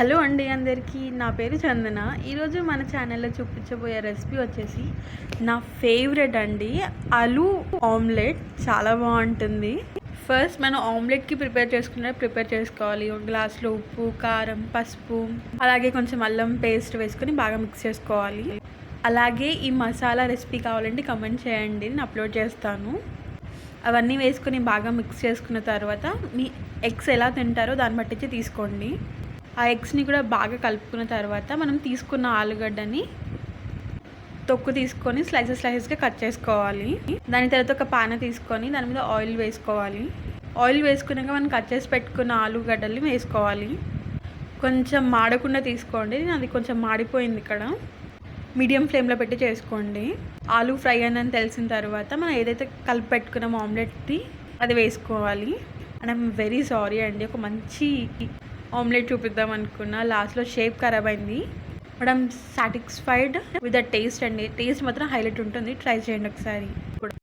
Hello అండి అందరికీ నా పేరు చందన. ఈరోజు మన ఛానల్లో చూపించబోయే రెసిపీ వచ్చేసి నా ఫేవరెట్ అండి ఆలు ఆమ్లెట్. చాలా బాగుంటుంది. ఫస్ట్ మనం ఆమ్లెట్కి ప్రిపేర్ చేసుకునే ప్రిపేర్ చేసుకోవాలి. ఒక గ్లాస్లో ఉప్పు కారం పసుపు అలాగే కొంచెం అల్లం పేస్ట్ వేసుకొని బాగా మిక్స్ చేసుకోవాలి. అలాగే ఈ మసాలా రెసిపీ కావాలంటే కమెంట్ చేయండి నేను అప్లోడ్ చేస్తాను. అవన్నీ వేసుకొని బాగా మిక్స్ చేసుకున్న తర్వాత మీ ఎగ్స్ ఎలా తింటారో దాన్ని బట్టించి తీసుకోండి. ఆ ఎగ్స్ని కూడా బాగా కలుపుకున్న తర్వాత మనం తీసుకున్న ఆలుగడ్డని తొక్కు తీసుకొని స్లైసెస్ స్లైసెస్గా కట్ చేసుకోవాలి. దాని తర్వాత ఒక పాన తీసుకొని దాని మీద ఆయిల్ వేసుకోవాలి. ఆయిల్ వేసుకున్నాక మనం కట్ చేసి పెట్టుకున్న ఆలుగడ్డలు వేసుకోవాలి. కొంచెం మాడకుండా తీసుకోండి. అది కొంచెం మాడిపోయింది ఇక్కడ. మీడియం ఫ్లేమ్లో పెట్టి చేసుకోండి. ఆలు ఫ్రై అని తెలిసిన తర్వాత మనం ఏదైతే కలిపి పెట్టుకున్నామో ఆమ్లెట్ది అది వేసుకోవాలి. అండ్ ఐమ్ వెరీ సారీ అండి. ఒక మంచి ఆమ్లెట్ చూపిద్దాం అనుకున్నా. లాస్ట్లో షేప్ ఖరాబ్ అయింది. But I'm satisfied with the taste అండి. టేస్ట్ మాత్రం హైలైట్ ఉంటుంది. ట్రై చేయండి ఒకసారి.